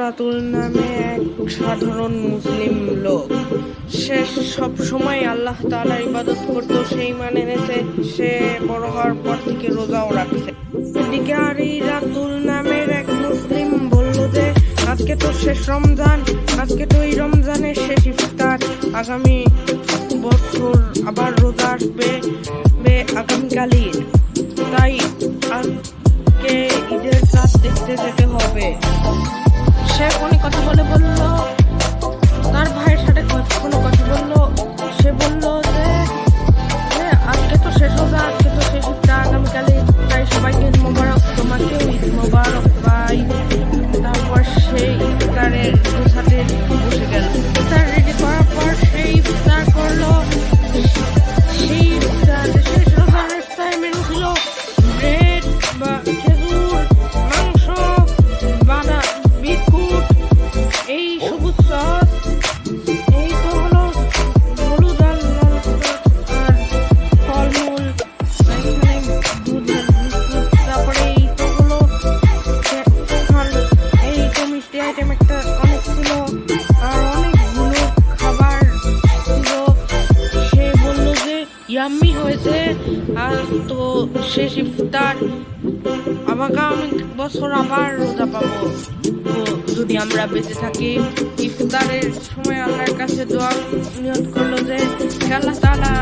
রাতুল নামে এক সাধারণ মুসলিম লোক। সে সব সময় আল্লাহ তাআলার ইবাদত করত, সেই মানে এনেছে, সে বড় হওয়ার পর থেকে রোজাও রাখছে। আর এই রাতুল নামের এক মুসলিম বলল যে, আজকে তো শেষ রমজান, আজকে তো এই রমজানের শেষ ইফতার। আগামী বছর আবার রোজা আসবে, বে আগামীকাল ঈদ তাই আজকে ঈদের চাঁদ দেখতে যেতে হবে। সে ফোনে কথা বলে বলল। তার ভাইয়ের সাথে ফোনে কথা বলল। সে বলল যে যে আজকে তো শেষ হবে, আজকে তো শেষ ইফতার আগামীকালে তাই সবাইকে ঈদ মোবারক, তোমাকেও ঈদ মোবারক ভাই। তারপর সেই ইফতারের সবুজ ফলমূল দুধ তারপরে এই হলো এই মিষ্টি আইটেম একটা ছিল আর খাবার ছিল সে বলল যে ইয়াম্মি হয়েছে আর তো শেষ ইফতার আগামী বছর আবার রোজা পাবো যদি আমরা বেঁচে থাকি ইফতারের সময় আল্লাহর কাছে দোয়া নিয়ত করল যে আল্লাহ তাআলা